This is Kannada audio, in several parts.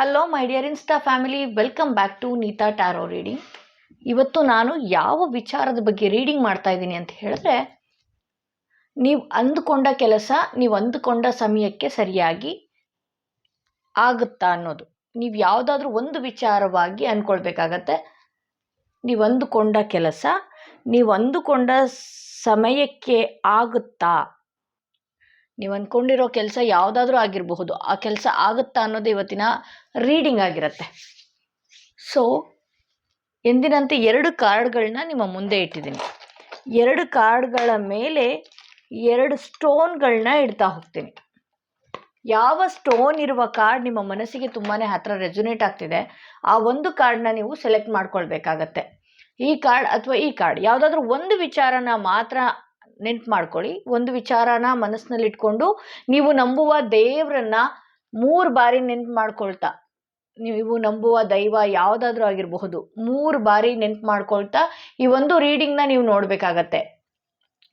Hello my dear Insta family welcome back to Neeta tarot reading ಇವತ್ತು ನಾನು ಯಾವ ವಿಚಾರದ ಬಗ್ಗೆ ರೀಡಿಂಗ್ ಮಾಡ್ತಾ ಇದ್ದೀನಿ ಅಂತ ಹೇಳಿದ್ರೆ, ನೀವು ಅಂದುಕೊಂಡ ಕೆಲಸ, ನೀವು ಅಂದುಕೊಂಡ ಸಮಯಕ್ಕೆ ಸರಿಯಾಗಿ ಆಗುತ್ತಾ ಅನ್ನೋದು. ನೀವು ಯಾವುದಾದ್ರೂ ಒಂದು ವಿಚಾರವಾಗಿ ಅಂದ್ಕೊಳ್ಬೇಕಾಗತ್ತೆ ನೀವು ಅಂದುಕೊಂಡ ಕೆಲಸ, ನೀವು ಅಂದುಕೊಂಡ ಸಮಯಕ್ಕೆ ಆಗುತ್ತಾ ನೀವು ಅಂದ್ಕೊಂಡಿರೋ ಕೆಲಸ ಯಾವುದಾದ್ರೂ ಆಗಿರಬಹುದು. ಆ ಕೆಲಸ ಆಗುತ್ತಾ ಅನ್ನೋದು ಇವತ್ತಿನ ರೀಡಿಂಗ್ ಆಗಿರುತ್ತೆ. ಸೊ ಎಂದಿನಂತೆ ಎರಡು ಕಾರ್ಡ್ಗಳನ್ನ ನಿಮ್ಮ ಮುಂದೆ ಇಟ್ಟಿದ್ದೀನಿ. ಎರಡು ಕಾರ್ಡ್ಗಳ ಮೇಲೆ ಎರಡು ಸ್ಟೋನ್ಗಳನ್ನ ಇಡ್ತಾ ಹೋಗ್ತೀನಿ. ಯಾವ ಸ್ಟೋನ್ ಇರುವ ಕಾರ್ಡ್ ನಿಮ್ಮ ಮನಸ್ಸಿಗೆ ತುಂಬಾ ಹತ್ರ ರೆಜುನೇಟ್ ಆಗ್ತಿದೆ, ಆ ಒಂದು ಕಾರ್ಡ್ನ ನೀವು ಸೆಲೆಕ್ಟ್ ಮಾಡ್ಕೊಳ್ಬೇಕಾಗತ್ತೆ. ಈ ಕಾರ್ಡ್ ಅಥವಾ ಈ ಕಾರ್ಡ್, ಯಾವುದಾದ್ರೂ ಒಂದು ವಿಚಾರನ ಮಾತ್ರ ನೆನ್ಪು ಮಾಡ್ಕೊಳ್ಳಿ. ಒಂದು ವಿಚಾರನ ಮನಸ್ಸಿನಲ್ಲಿ ಇಟ್ಕೊಂಡು ನೀವು ನಂಬುವ ದೇವರನ್ನ ಮೂರು ಬಾರಿ ನೆನ್ಪು ಮಾಡ್ಕೊಳ್ತಾ. ನೀವು ನಂಬುವ ದೈವ ಯಾವುದಾದ್ರೂ ಆಗಿರಬಹುದು. ಮೂರು ಬಾರಿ ನೆನ್ಪು ಮಾಡ್ಕೊಳ್ತಾ ಈ ಒಂದು ರೀಡಿಂಗ್ನ ನೀವು ನೋಡಬೇಕಾಗತ್ತೆ.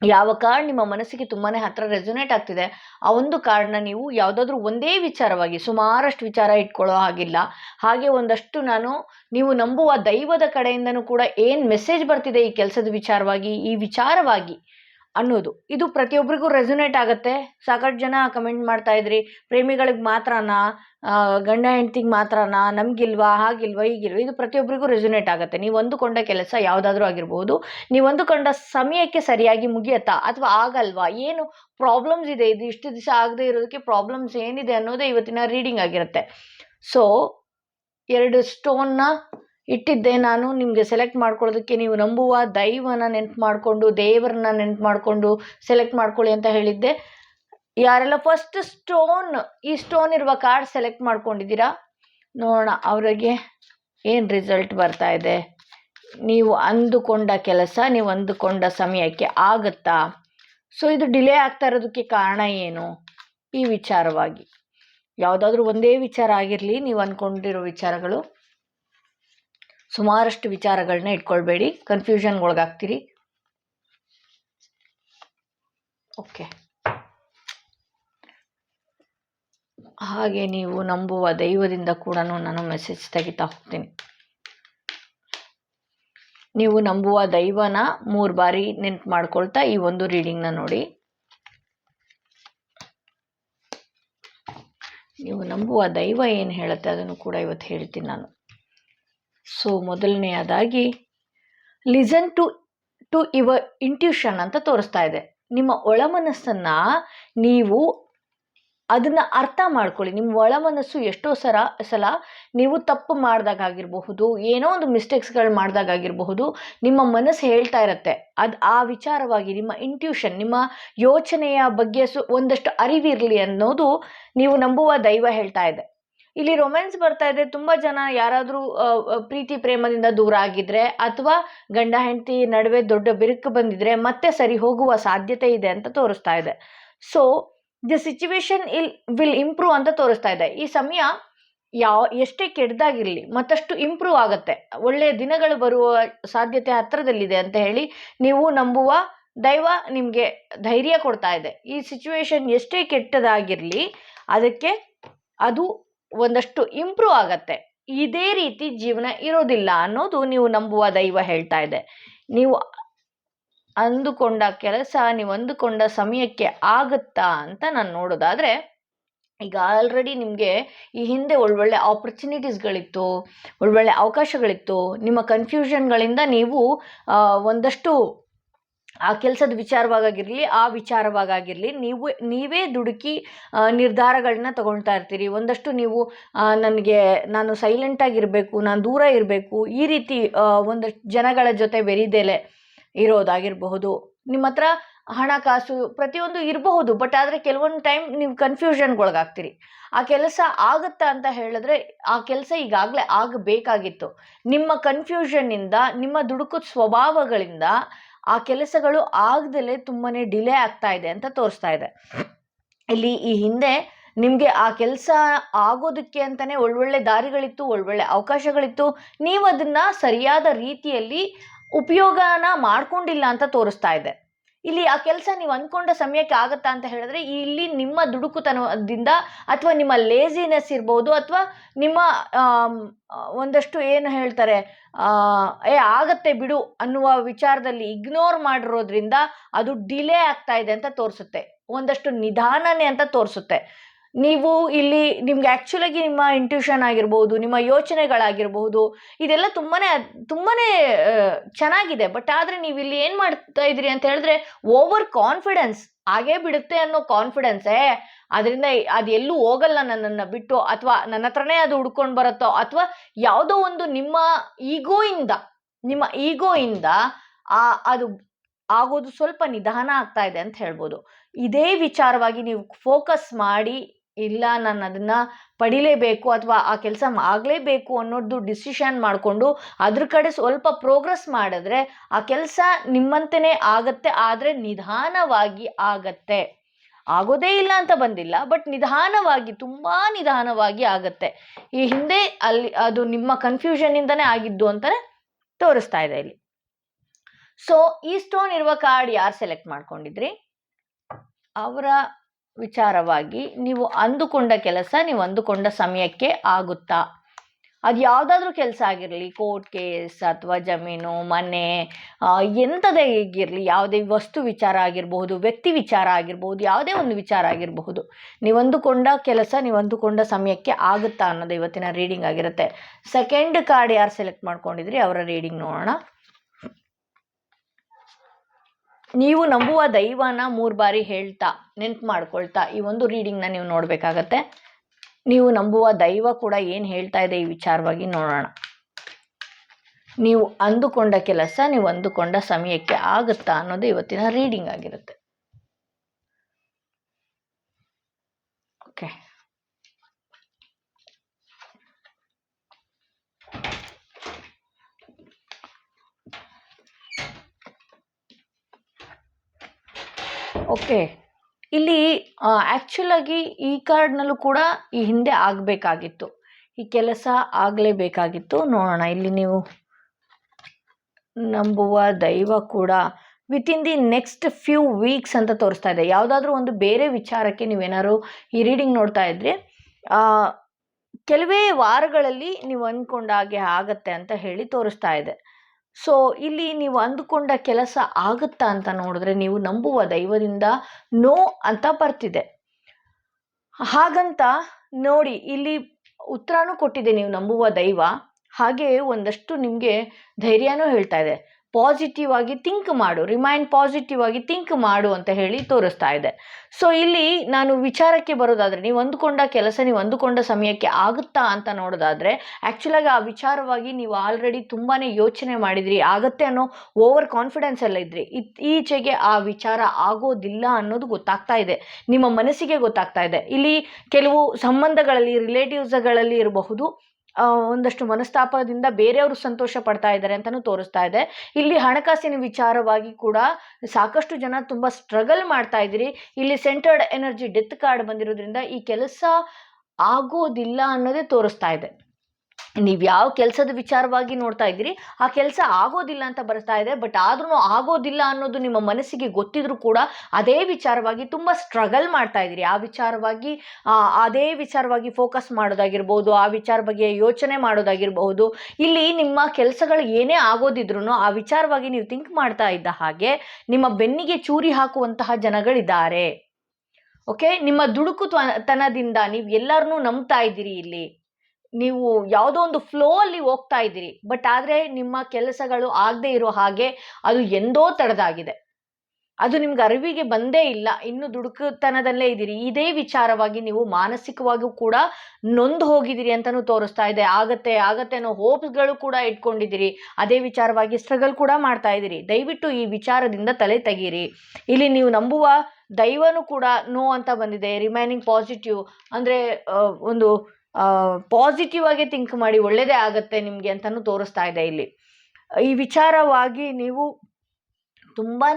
ಯಾವ ಕಾರ್ಡ್ ನಿಮ್ಮ ಮನಸ್ಸಿಗೆ ತುಂಬಾ ಹತ್ರ ರೆಸೊನೇಟ್ ಆಗ್ತಿದೆ, ಆ ಒಂದು ಕಾರ್ಡ್ನ ನೀವು ಯಾವುದಾದ್ರೂ ಒಂದೇ ವಿಚಾರವಾಗಿ, ಸುಮಾರಷ್ಟು ವಿಚಾರ ಇಟ್ಕೊಳ್ಳೋ ಹಾಗಿಲ್ಲ. ಹಾಗೆ ಒಂದಷ್ಟು ನಾನು ನೀವು ನಂಬುವ ದೈವದ ಕಡೆಯಿಂದನೂ ಕೂಡ ಏನು ಮೆಸೇಜ್ ಬರ್ತಿದೆ ಈ ಕೆಲಸದ ವಿಚಾರವಾಗಿ, ಈ ವಿಚಾರವಾಗಿ ಅನ್ನೋದು. ಇದು ಪ್ರತಿಯೊಬ್ಬರಿಗೂ ರೆಸೊನೇಟ್ ಆಗುತ್ತೆ. ಸಾಕಷ್ಟು ಜನ ಕಮೆಂಟ್ ಮಾಡ್ತಾ ಇದ್ರಿ, ಪ್ರೇಮಿಗಳಿಗೆ ಮಾತ್ರನಾ ಗಂಡ ಹೆಂಡ್ತಿಗೆ ಮಾತ್ರನಾ, ನಮಗಿಲ್ವಾ, ಹಾಗಿಲ್ವಾ, ಹೀಗಿಲ್ವಾ, ಇದು ಪ್ರತಿಯೊಬ್ಬರಿಗೂ ರೆಸೊನೇಟ್ ಆಗುತ್ತೆ. ನೀವು ಅಂದುಕೊಂಡ ಕೆಲಸ ಯಾವುದಾದ್ರೂ ಆಗಿರ್ಬೋದು. ನೀವು ಅಂದುಕೊಂಡ ಸಮಯಕ್ಕೆ ಸರಿಯಾಗಿ ಮುಗಿಯತ್ತಾ? ಅಥವಾ ಆಗಲ್ವಾ? ಏನು ಪ್ರಾಬ್ಲಮ್ಸ್ ಇದೆ? ಇದು ಇಷ್ಟು ದಿವಸ ಆಗದೆ ಇರೋದಕ್ಕೆ ಪ್ರಾಬ್ಲಮ್ಸ್ ಏನಿದೆ ಅನ್ನೋದೇ ಇವತ್ತಿನ ರೀಡಿಂಗ್ ಆಗಿರುತ್ತೆ. ಸೊ ಎರಡು ಸ್ಟೋನ್ನ ಇಟ್ಟಿದ್ದೆ ನಾನು, ನಿಮಗೆ ಸೆಲೆಕ್ಟ್ ಮಾಡ್ಕೊಳ್ಳೋದಕ್ಕೆ ನೀವು ನಂಬುವ ದೈವನ ನೆನ್ಪು ಮಾಡಿಕೊಂಡು, ದೇವರನ್ನ ನೆನ್ಪು ಮಾಡಿಕೊಂಡು ಸೆಲೆಕ್ಟ್ ಮಾಡ್ಕೊಳ್ಳಿ ಅಂತ ಹೇಳಿದ್ದೆ. ಯಾರೆಲ್ಲ ಫಸ್ಟ್ ಸ್ಟೋನ್ ಈ ಸ್ಟೋನ್ ಇರುವ ಕಾರ್ಡ್ ಸೆಲೆಕ್ಟ್ ಮಾಡ್ಕೊಂಡಿದ್ದೀರಾ? ನೋಡೋಣ, ಅವರಿಗೆ ಏನು ರಿಸಲ್ಟ್ ಬರ್ತಾ ಇದೆ? ನೀವು ಅಂದುಕೊಂಡ ಕೆಲಸ, ನೀವು ಅಂದುಕೊಂಡ ಸಮಯಕ್ಕೆ ಆಗುತ್ತಾ? ಸೊ ಇದು ಡಿಲೇ ಆಗ್ತಾ ಇರೋದಕ್ಕೆ ಕಾರಣ ಏನು? ಈ ವಿಚಾರವಾಗಿ. ಯಾವುದಾದ್ರೂ ಒಂದೇ ವಿಚಾರ ಆಗಿರಲಿ, ನೀವು ಅಂದ್ಕೊಂಡಿರೋ ವಿಚಾರಗಳು. ಸುಮಾರಷ್ಟು ವಿಚಾರಗಳನ್ನ ಇಟ್ಕೊಳ್ಬೇಡಿ. ಕನ್ಫ್ಯೂಷನ್ಗೆ ಒಳಗಾಗ್ತೀರಿ. ಓಕೆ ಹಾಗೆ ನೀವು ನಂಬುವ ದೈವದಿಂದ ಕೂಡ ನಾನು ಮೆಸೇಜ್ ತೆಗಿತಾ ಹೋಗ್ತೀನಿ. ನೀವು ನಂಬುವ ದೈವನ ಮೂರು ಬಾರಿ ನೆನ್ಪು ಮಾಡ್ಕೊಳ್ತಾ ಈ ಒಂದು ರೀಡಿಂಗ್ನ ನೋಡಿ. ನೀವು ನಂಬುವ ದೈವ ಏನು ಹೇಳುತ್ತೆ ಅದನ್ನು ಕೂಡ ಇವತ್ತು ಹೇಳ್ತೀನಿ ನಾನು. ಸೊ ಮೊದಲನೆಯದಾಗಿ listen to to your intuition ಅಂತ ತೋರಿಸ್ತಾ ಇದೆ. ನಿಮ್ಮ ಒಳಮನಸ್ಸನ್ನು ನೀವು ಅದನ್ನು ಅರ್ಥ ಮಾಡ್ಕೊಳ್ಳಿ. ನಿಮ್ಮ ಒಳಮನಸ್ಸು ಎಷ್ಟೋ ಸರ, ಸಲ ನೀವು ತಪ್ಪು ಮಾಡಿದಾಗಿರಬಹುದು ಏನೋ ಒಂದು ಮಿಸ್ಟೇಕ್ಸ್ಗಳು ಮಾಡಿದಾಗಿರಬಹುದು ನಿಮ್ಮ ಮನಸ್ಸು ಹೇಳ್ತಾ ಇರುತ್ತೆ. ಅದು ಆ ವಿಚಾರವಾಗಿ ನಿಮ್ಮ ಇಂಟ್ಯೂಷನ್ ನಿಮ್ಮ ಯೋಚನೆಯ ಬಗ್ಗೆ ಸು ಒಂದಷ್ಟು ಅರಿವಿರಲಿ ಅನ್ನೋದು ನೀವು ನಂಬುವ ದೈವ ಹೇಳ್ತಾ ಇದೆ. ಇಲ್ಲಿ ರೊಮ್ಯಾನ್ಸ್ ಬರ್ತಾ ಇದೆ. ತುಂಬಾ ಜನ ಯಾರಾದರೂ ಪ್ರೀತಿ ಪ್ರೇಮದಿಂದ ದೂರ ಆಗಿದ್ರೆ ಅಥವಾ ಗಂಡ, ಹೆಂಡತಿ ನಡುವೆ ದೊಡ್ಡ ಬಿರುಕು ಬಂದಿದ್ರೆ ಮತ್ತೆ ಸರಿ ಹೋಗುವ ಸಾಧ್ಯತೆ ಇದೆ ಅಂತ ತೋರಿಸ್ತಾ ಇದೆ. So the situation ill will improve ಅಂತ ತೋರಿಸ್ತಾ ಇದೆ. ಈ ಸಮಯ ಯಾವ ಎಷ್ಟೇ ಕೆಟ್ಟದಾಗಿರಲಿ ಮತ್ತಷ್ಟು ಇಂಪ್ರೂವ್ ಆಗುತ್ತೆ. ಒಳ್ಳೆಯ ದಿನಗಳು ಬರುವ ಸಾಧ್ಯತೆ ಹತ್ತಿರದಲ್ಲಿದೆ ಅಂತ ಹೇಳಿ ನೀವು ನಂಬುವ ದೈವ ನಿಮಗೆ ಧೈರ್ಯ ಕೊಡ್ತಾ ಇದೆ. ಈ ಸಿಚುವೇಶನ್ ಎಷ್ಟೇ ಕೆಟ್ಟದಾಗಿರಲಿ ಅದಕ್ಕೆ ಅದು ಒಂದಷ್ಟು ಇಂಪ್ರೂವ್ ಆಗತ್ತೆ. ಇದೇ ರೀತಿ ಜೀವನ ಇರೋದಿಲ್ಲ ಅನ್ನೋದು ನೀವು ನಂಬುವ ದೈವ ಹೇಳ್ತಾ ಇದೆ. ನೀವು ಅಂದುಕೊಂಡ ಕೆಲಸ, ನೀವು ಅಂದುಕೊಂಡ ಸಮಯಕ್ಕೆ ಆಗುತ್ತಾ ಅಂತ ನಾನು ನೋಡೋದಾದರೆ, ಈಗ ಆಲ್ರೆಡಿ ನಿಮಗೆ ಈ ಹಿಂದೆ ಒಳ್ಳೊಳ್ಳೆ ಆಪರ್ಚುನಿಟೀಸ್ಗಳಿತ್ತು ಒಳ್ಳೊಳ್ಳೆ ಅವಕಾಶಗಳಿತ್ತು. ನಿಮ್ಮ ಕನ್ಫ್ಯೂಷನ್ಗಳಿಂದ ನೀವು ಒಂದಷ್ಟು ಆ ಕೆಲಸದ ವಿಚಾರವಾಗಿರಲಿ ಆ ವಿಚಾರವಾಗಿರಲಿ ನೀವು, ನೀವೇ ದುಡುಕಿ ನಿರ್ಧಾರಗಳನ್ನ ತಗೊಳ್ತಾ ಇರ್ತೀರಿ. ಒಂದಷ್ಟು ನೀವು ನನಗೆ, ನಾನು ಸೈಲೆಂಟಾಗಿರಬೇಕು ನಾನು ದೂರ ಇರಬೇಕು, ಈ ರೀತಿ ಒಂದಷ್ಟು ಜನಗಳ ಜೊತೆ ಬೆರೀದೆಲೆ ಇರೋದಾಗಿರಬಹುದು. ನಿಮ್ಮ ಹತ್ರ ಹಣಕಾಸು ಪ್ರತಿಯೊಂದು ಇರಬಹುದು ಬಟ್ ಆದರೆ ಕೆಲವೊಂದು ಟೈಮ್ ನೀವು ಕನ್ಫ್ಯೂಷನ್ಗೊಳಗಾಗ್ತೀರಿ ಆ ಕೆಲಸ ಆಗುತ್ತಾ ಅಂತ ಹೇಳಿದ್ರೆ, ಆ ಕೆಲಸ ಈಗಾಗಲೇ ಆಗಬೇಕಾಗಿತ್ತು. ನಿಮ್ಮ ಕನ್ಫ್ಯೂಷನ್ನಿಂದ ನಿಮ್ಮ ದುಡುಕು ಸ್ವಭಾವಗಳಿಂದ ಆ ಕೆಲಸಗಳು ಆಗದಲ್ಲೇ ತುಂಬಾ ಡಿಲೇ ಆಗ್ತಾ ಇದೆ ಅಂತ ತೋರಿಸ್ತಾ ಇದೆ. ಇಲ್ಲಿ ಈ ಹಿಂದೆ ನಿಮಗೆ ಆ ಕೆಲಸ ಆಗೋದಕ್ಕೆ ಅಂತಲೇ ಒಳ್ಳೊಳ್ಳೆ ದಾರಿಗಳಿತ್ತು, ಒಳ್ಳೊಳ್ಳೆ ಅವಕಾಶಗಳಿತ್ತು. ನೀವು ಅದನ್ನ ಸರಿಯಾದ ರೀತಿಯಲ್ಲಿ ಉಪಯೋಗನ ಮಾಡ್ಕೊಂಡಿಲ್ಲ ಅಂತ ತೋರಿಸ್ತಾ ಇದೆ. ಇಲ್ಲಿ ಆ ಕೆಲಸ ನೀವು ಅಂದ್ಕೊಂಡ ಸಮಯಕ್ಕೆ ಆಗುತ್ತಾ ಅಂತ ಹೇಳಿದ್ರೆ, ಇಲ್ಲಿ ನಿಮ್ಮ ದುಡುಕುತನದಿಂದ ಅಥವಾ ನಿಮ್ಮ ಲೇಸಿನೆಸ್ ಇರ್ಬೋದು ಅಥವಾ ನಿಮ್ಮ ಒಂದಷ್ಟು ಏನು ಹೇಳ್ತಾರೆ ಏ, ಆಗತ್ತೆ ಬಿಡು ಅನ್ನುವ ವಿಚಾರದಲ್ಲಿ ಇಗ್ನೋರ್ ಮಾಡಿರೋದ್ರಿಂದ ಅದು ಡಿಲೇ ಆಗ್ತಾ ಇದೆ ಅಂತ ತೋರಿಸುತ್ತೆ. ಒಂದಷ್ಟು ನಿಧಾನನೇ ಅಂತ ತೋರಿಸುತ್ತೆ. ನೀವು ಇಲ್ಲಿ ನಿಮ್ಗೆ ಆ್ಯಕ್ಚುಲಾಗಿ ನಿಮ್ಮ ಇಂಟ್ಯೂಷನ್ ಆಗಿರ್ಬೋದು, ನಿಮ್ಮ ಯೋಚನೆಗಳಾಗಿರ್ಬಹುದು ಇದೆಲ್ಲ ತುಂಬಾ ತುಂಬಾ ಚೆನ್ನಾಗಿದೆ. ಬಟ್ ಆದರೆ ನೀವು ಇಲ್ಲಿ ಏನು ಮಾಡ್ತಾ ಇದ್ದೀರಿ ಅಂತ ಹೇಳಿದ್ರೆ ಓವರ್ ಕಾನ್ಫಿಡೆನ್ಸ್ ಆಗೇ ಬಿಡುತ್ತೆ ಅನ್ನೋ ಕಾನ್ಫಿಡೆನ್ಸೇ ಅದರಿಂದ ಅದು ಎಲ್ಲೂ ಹೋಗಲ್ಲ ನನ್ನನ್ನು ಬಿಟ್ಟು, ಅಥವಾ ನನ್ನ ಹತ್ರನೇ ಅದು ಹುಡ್ಕೊಂಡು ಬರುತ್ತೋ, ಅಥವಾ ಯಾವುದೋ ಒಂದು ನಿಮ್ಮ ಈಗೋಯಿಂದ ನಿಮ್ಮ ಈಗೋಯಿಂದ, ಆ, ಅದು ಆಗೋದು ಸ್ವಲ್ಪ ನಿಧಾನ ಆಗ್ತಾ ಇದೆ ಅಂತ ಹೇಳ್ಬೋದು. ಇದೇ ವಿಚಾರವಾಗಿ ನೀವು ಫೋಕಸ್ ಮಾಡಿ ಇಲ್ಲ, ನಾನು ಅದನ್ನು ಪಡಿಲೇಬೇಕು ಅಥವಾ ಆ ಕೆಲಸ ಆಗಲೇಬೇಕು ಅನ್ನೋದು ಡಿಸಿಷನ್ ಮಾಡಿಕೊಂಡು ಅದ್ರ ಕಡೆ ಸ್ವಲ್ಪ ಪ್ರೋಗ್ರೆಸ್ ಮಾಡಿದ್ರೆ ಆ ಕೆಲಸ ನಿಮ್ಮಂತೆಯೇ ಆಗತ್ತೆ, ಆದರೆ ನಿಧಾನವಾಗಿ ಆಗತ್ತೆ. ಆಗೋದೇ ಇಲ್ಲ ಅಂತ ಬಂದಿಲ್ಲ ಬಟ್ ನಿಧಾನವಾಗಿ, ತುಂಬ ನಿಧಾನವಾಗಿ ಆಗತ್ತೆ. ಈ ಹಿಂದೆ ಅಲ್ಲಿ ಅದು ನಿಮ್ಮ ಕನ್ಫ್ಯೂಷನಿಂದನೇ ಆಗಿದ್ದು ಅಂತಲೇ ತೋರಿಸ್ತಾ ಇದೆ ಇಲ್ಲಿ. ಸೊ ಈ ಸ್ಟೋನ್ ಇರುವ ಕಾರ್ಡ್ ಯಾರು ಸೆಲೆಕ್ಟ್ ಮಾಡ್ಕೊಂಡಿದ್ರಿ? ಅವರ ವಿಚಾರವಾಗಿ ನೀವು ಅಂದುಕೊಂಡ ಕೆಲಸ ನೀವು ಅಂದುಕೊಂಡ ಸಮಯಕ್ಕೆ ಆಗುತ್ತಾ? ಅದು ಯಾವುದಾದ್ರೂ ಕೆಲಸ ಆಗಿರಲಿ ಕೋರ್ಟ್ ಕೇಸ್ ಅಥವಾ ಜಮೀನು, ಮನೆ ಎಂಥದೇ ಹೇಗಿರಲಿ ಯಾವುದೇ ವಸ್ತು ವಿಚಾರ ಆಗಿರಬಹುದು, ವ್ಯಕ್ತಿ ವಿಚಾರ ಆಗಿರಬಹುದು, ಯಾವುದೇ ಒಂದು ವಿಚಾರ ಆಗಿರಬಹುದು, ನೀವು ಅಂದುಕೊಂಡ ಕೆಲಸ ನೀವು ಅಂದುಕೊಂಡ ಸಮಯಕ್ಕೆ ಆಗುತ್ತಾ ಅನ್ನೋದು ಇವತ್ತಿನ ರೀಡಿಂಗ್ ಆಗಿರುತ್ತೆ. ಸೆಕೆಂಡ್ ಕಾರ್ಡ್ ಯಾರು ಸೆಲೆಕ್ಟ್ ಮಾಡ್ಕೊಂಡಿದ್ರಿ? ಅವರ ರೀಡಿಂಗ್ ನೋಡೋಣ. ನೀವು ನಂಬುವ ದೈವನ ಮೂರು ಬಾರಿ ಹೇಳ್ತಾ, ನೆನ್ಪು ಮಾಡ್ಕೊಳ್ತಾ ಈ ಒಂದು ರೀಡಿಂಗ್ನ ನೀವು ನೋಡಬೇಕಾಗತ್ತೆ. ನೀವು ನಂಬುವ ದೈವ ಕೂಡ ಏನು ಹೇಳ್ತಾ ಇದೆ ಈ ವಿಚಾರವಾಗಿ ನೋಡೋಣ. ನೀವು ಅಂದುಕೊಂಡ ಕೆಲಸ, ನೀವು ಅಂದುಕೊಂಡ ಸಮಯಕ್ಕೆ ಆಗುತ್ತಾ ಅನ್ನೋದು ಇವತ್ತಿನ ರೀಡಿಂಗ್ ಆಗಿರುತ್ತೆ. Okay okay. ಇಲ್ಲಿ ಆ್ಯಕ್ಚುಲಾಗಿ ಈ ಕಾರ್ಡ್ನಲ್ಲೂ ಕೂಡ ಈ ಹಿಂದೆ ಆಗಬೇಕಾಗಿತ್ತು. ಈ ಕೆಲಸ ಆಗಲೇಬೇಕಾಗಿತ್ತು. ನೋಡೋಣ, ಇಲ್ಲಿ ನೀವು ನಂಬುವ ದೈವ ಕೂಡ within the next few weeks ಅಂತ ತೋರಿಸ್ತಾ ಇದೆ. ಯಾವುದಾದ್ರೂ ಒಂದು ಬೇರೆ ವಿಚಾರಕ್ಕೆ ನೀವೇನಾದ್ರು ಈ ರೀಡಿಂಗ್ ನೋಡ್ತಾ ಇದ್ರೆ ಕೆಲವೇ ವಾರಗಳಲ್ಲಿ ನೀವು ಅಂದ್ಕೊಂಡ ಹಾಗೆ ಆಗತ್ತೆ ಅಂತ ಹೇಳಿ ತೋರಿಸ್ತಾ ಇದೆ. ಸೊ, ಇಲ್ಲಿ ನೀವು ಅಂದುಕೊಂಡ ಕೆಲಸ ಆಗುತ್ತಾ ಅಂತ ನೋಡಿದ್ರೆ ನೀವು ನಂಬುವ ದೈವದಿಂದ ನೋ ಅಂತ ಬರ್ತಿದೆ. ಹಾಗಂತ ನೋಡಿ, ಇಲ್ಲಿ ಉತ್ತರನೂ ಕೊಟ್ಟಿದೆ ನೀವು ನಂಬುವ ದೈವ. ಹಾಗೆ ಒಂದಷ್ಟು ನಿಮಗೆ ಧೈರ್ಯನೂ ಹೇಳ್ತಾ ಇದೆ. ಪಾಸಿಟಿವ್ ಆಗಿ ಥಿಂಕ್ ಮಾಡು ರಿಮೈಂಡ್ ಪಾಸಿಟಿವ್ ಆಗಿ ಥಿಂಕ್ ಮಾಡು ಅಂತ ಹೇಳಿ ತೋರಿಸ್ತಾ ಇದೆ. ಸೊ ಇಲ್ಲಿ ನಾನು ವಿಚಾರಕ್ಕೆ ಬರೋದಾದರೆ, ನೀವು ಅಂದುಕೊಂಡ ಕೆಲಸ, ನೀವು ಅಂದುಕೊಂಡ ಸಮಯಕ್ಕೆ ಆಗುತ್ತಾ ಅಂತ ನೋಡೋದಾದರೆ ಆ್ಯಕ್ಚುಲಾಗಿ ಆ ವಿಚಾರವಾಗಿ ನೀವು ಆಲ್ರೆಡಿ ತುಂಬಾ ಯೋಚನೆ ಮಾಡಿದ್ರಿ, ಆಗತ್ತೆ ಅನ್ನೋ ಓವರ್ ಕಾನ್ಫಿಡೆನ್ಸ್ ಎಲ್ಲ ಇದ್ರಿ ಇತ್ತೀಚೆಗೆ ಆ ವಿಚಾರ ಆಗೋದಿಲ್ಲ ಅನ್ನೋದು ಗೊತ್ತಾಗ್ತಾ ಇದೆ. ನಿಮ್ಮ ಮನಸ್ಸಿಗೆ ಗೊತ್ತಾಗ್ತಾ ಇದೆ. ಇಲ್ಲಿ ಕೆಲವು ಸಂಬಂಧಗಳಲ್ಲಿ ರಿಲೇಟಿವ್ಸ್ಗಳಲ್ಲಿ ಇರಬಹುದು ಒಂದಷ್ಟು ಮನಸ್ತಾಪದಿಂದ ಬೇರೆಯವರು ಸಂತೋಷ ಪಡ್ತಾ ಇದ್ದಾರೆ ಅಂತಲೂ ತೋರಿಸ್ತಾ ಇದೆ. ಇಲ್ಲಿ ಹಣಕಾಸಿನ ವಿಚಾರವಾಗಿ ಕೂಡ ಸಾಕಷ್ಟು ಜನ ತುಂಬ ಸ್ಟ್ರಗಲ್ ಮಾಡ್ತಾ ಇದ್ದೀರಿ. ಇಲ್ಲಿ ಸೆಂಟರ್ಡ್ ಎನರ್ಜಿ ಡೆತ್ ಕಾರ್ಡ್ ಬಂದಿರೋದ್ರಿಂದ ಈ ಕೆಲಸ ಆಗೋದಿಲ್ಲ ಅನ್ನೋದೇ ತೋರಿಸ್ತಾ ಇದೆ. ನೀವು ಯಾವ ಕೆಲಸದ ವಿಚಾರವಾಗಿ ನೋಡ್ತಾ ಇದ್ದೀರಿ, ಆ ಕೆಲಸ ಆಗೋದಿಲ್ಲ ಅಂತ ಬರ್ತಾ ಇದೆ, ಬಟ್ ಆದ್ರೂ ಆಗೋದಿಲ್ಲ ಅನ್ನೋದು ನಿಮ್ಮ ಮನಸ್ಸಿಗೆ ಗೊತ್ತಿದ್ರೂ ಕೂಡ ಅದೇ ವಿಚಾರವಾಗಿ ತುಂಬ ಸ್ಟ್ರಗಲ್ ಮಾಡ್ತಾ ಇದ್ದೀರಿ. ಆ ವಿಚಾರವಾಗಿ ಅದೇ ವಿಚಾರವಾಗಿ ಫೋಕಸ್ ಮಾಡೋದಾಗಿರ್ಬೋದು, ಆ ವಿಚಾರ ಬಗ್ಗೆ ಯೋಚನೆ ಮಾಡೋದಾಗಿರ್ಬಹುದು, ಇಲ್ಲಿ ನಿಮ್ಮ ಕೆಲಸಗಳು ಏನೇ ಆಗೋದಿದ್ರು ಆ ವಿಚಾರವಾಗಿ ನೀವು ಥಿಂಕ್ ಮಾಡ್ತಾ ಇದ್ದ ಹಾಗೆ ನಿಮ್ಮ ಬೆನ್ನಿಗೆ ಚೂರಿ ಹಾಕುವಂತಹ ಜನಗಳಿದ್ದಾರೆ. ಓಕೆ ನಿಮ್ಮ ದುಡುಕು ತನದಿಂದ ನೀವು ಎಲ್ಲರನ್ನೂ ನಂಬ್ತಾ ಇದ್ದೀರಿ ಇಲ್ಲಿ. ನೀವು ಯಾವುದೋ ಒಂದು ಫ್ಲೋ ಅಲ್ಲಿ ಹೋಗ್ತಾ ಇದ್ದೀರಿ ಬಟ್ ಆದರೆ ನಿಮ್ಮ ಕೆಲಸಗಳು ಆಗದೆ ಇರೋ ಹಾಗೆ ಅದು ಎಂದೋ ತಡದಾಗಿದೆ ಅದು ನಿಮ್ಗೆ ಅರಿವಿಗೆ ಬಂದೇ ಇಲ್ಲ, ಇನ್ನು ದುಡುಕುತನದಲ್ಲೇ ಇದ್ದೀರಿ. ಇದೇ ವಿಚಾರವಾಗಿ ನೀವು ಮಾನಸಿಕವಾಗಿಯೂ ಕೂಡ ನೊಂದು ಹೋಗಿದ್ದೀರಿ ಅಂತಲೂ ತೋರಿಸ್ತಾ ಇದೆ. ಆಗತ್ತೆ ಆಗತ್ತೆ ಅನ್ನೋ ಹೋಪ್ಸ್ಗಳು ಕೂಡ ಇಟ್ಕೊಂಡಿದ್ದೀರಿ. ಅದೇ ವಿಚಾರವಾಗಿ ಸ್ಟ್ರಗಲ್ ಕೂಡ ಮಾಡ್ತಾ ಇದ್ದೀರಿ. ದಯವಿಟ್ಟು ಈ ವಿಚಾರದಿಂದ ತಲೆ ತೆಗೀರಿ. ಇಲ್ಲಿ ನೀವು ನಂಬುವ ದೈವನೂ ಕೂಡ ನೋ ಅಂತ ಬಂದಿದೆ. ರಿಮೈನಿಂಗ್ ಪಾಸಿಟಿವ್ ಅಂದರೆ ಒಂದು ಪಾಸಿಟಿವ್ ಆಗಿ ಥಿಂಕ್ ಮಾಡಿ ಒಳ್ಳೆಯದೇ ಆಗತ್ತೆ ನಿಮಗೆ ಅಂತಲೂ ತೋರಿಸ್ತಾ ಇದೆ ಇಲ್ಲಿ. ಈ ವಿಚಾರವಾಗಿ ನೀವು ತುಂಬಾ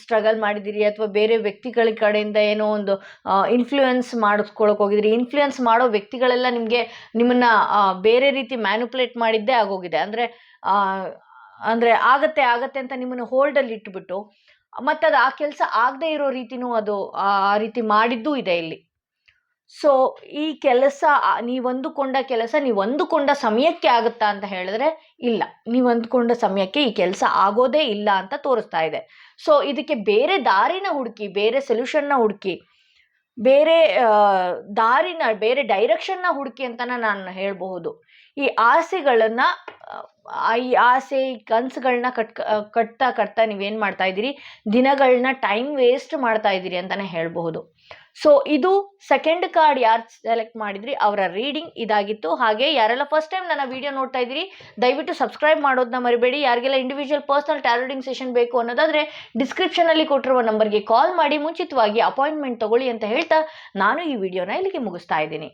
ಸ್ಟ್ರಗಲ್ ಮಾಡಿದ್ದೀರಿ ಅಥವಾ ಬೇರೆ ವ್ಯಕ್ತಿಗಳ ಕಡೆಯಿಂದ ಏನೋ ಒಂದು ಇನ್ಫ್ಲೂಯೆನ್ಸ್ ಮಾಡಿಸ್ಕೊಳಕ್ಕೆ ಹೋಗಿದ್ರಿ ಇನ್ಫ್ಲೂಯೆನ್ಸ್ ಮಾಡೋ ವ್ಯಕ್ತಿಗಳೆಲ್ಲ ನಿಮಗೆ ನಿಮ್ಮನ್ನು ಬೇರೆ ರೀತಿ ಮ್ಯಾನುಪುಲೇಟ್ ಮಾಡಿದ್ದೇ ಆಗೋಗಿದೆ. ಅಂದರೆ ಅಂದರೆ ಆಗತ್ತೆ ಆಗತ್ತೆ ಅಂತ ನಿಮ್ಮನ್ನು ಹೋಲ್ಡಲ್ಲಿ ಇಟ್ಬಿಟ್ಟು ಮತ್ತು ಅದು ಆ ಕೆಲಸ ಆಗದೆ ಇರೋ ರೀತಿನೂ ಅದು ಆ ರೀತಿ ಮಾಡಿದ್ದೂ ಇದೆ ಇಲ್ಲಿ. ಸೊ ಈ ಕೆಲಸ ನೀವು ಅಂದುಕೊಂಡ ಕೆಲಸ ನೀವು ಅಂದುಕೊಂಡ ಸಮಯಕ್ಕೆ ಆಗುತ್ತಾ ಅಂತ ಹೇಳಿದ್ರೆ ಇಲ್ಲ. ನೀವು ಅಂದುಕೊಂಡ ಸಮಯಕ್ಕೆ ಈ ಕೆಲಸ ಆಗೋದೇ ಇಲ್ಲ ಅಂತ ತೋರಿಸ್ತಾ ಇದೆ. ಸೊ ಇದಕ್ಕೆ ಬೇರೆ ದಾರಿನ ಹುಡುಕಿ, ಬೇರೆ ಸೊಲ್ಯೂಷನ್ನ ಹುಡುಕಿ, ಬೇರೆ ದಾರಿನ, ಬೇರೆ ಡೈರೆಕ್ಷನ್ನ ಹುಡುಕಿ ಅಂತ ನಾನು ಹೇಳಬಹುದು. ಈ ಆಸೆಗಳನ್ನ ಈ ಆಸೆ, ಈ ಕನಸುಗಳನ್ನ ಕಟ್, ಕಟ್ತಾ ಕಟ್ತಾ ನೀವೇನು ಮಾಡ್ತಾ ಇದ್ದೀರಿ? ದಿನಗಳನ್ನ ಟೈಮ್ ವೇಸ್ಟ್ ಮಾಡ್ತಾ ಇದ್ದೀರಿ ಅಂತಾನೆ ಹೇಳಬಹುದು. ಸೊ, ಇದು ಸೆಕೆಂಡ್ ಕಾರ್ಡ್ ಯಾರು ಸೆಲೆಕ್ಟ್ ಮಾಡಿದ್ರಿ? ಅವರ ರೀಡಿಂಗ್ ಇದಾಗಿತ್ತು. ಹಾಗೆ ಯಾರೆಲ್ಲ ಫಸ್ಟ್ ಟೈಮ್ ನನ್ನ ವಿಡಿಯೋ ನೋಡ್ತಾ ಇದ್ದೀರಿ, ದಯವಿಟ್ಟು ಸಬ್ಸ್ಕ್ರೈಬ್ ಮಾಡೋದನ್ನ ಮರಿಬೇಡಿ. ಯಾರಿಗೆಲ್ಲ ಇಂಡಿವಿಜುವಲ್ ಪರ್ಸನಲ್ ಟ್ಯಾರೋಡಿಂಗ್ ಸೆಷನ್ ಬೇಕು ಅನ್ನೋದಾದ್ರೆ ಡಿಸ್ಕ್ರಿಪ್ಷನಲ್ಲಿ ಕೊಟ್ಟಿರುವ ನಂಬರ್ಗೆ ಕಾಲ್ ಮಾಡಿ, ಮುಂಚಿತವಾಗಿ ಅಪಾಯಿಂಟ್ಮೆಂಟ್ ತಗೊಳ್ಳಿ ಅಂತ ಹೇಳ್ತಾ ನಾನು ಈ ವಿಡಿಯೋನ ಇಲ್ಲಿಗೆ ಮುಗಿಸ್ತಾ ಇದ್ದೀನಿ.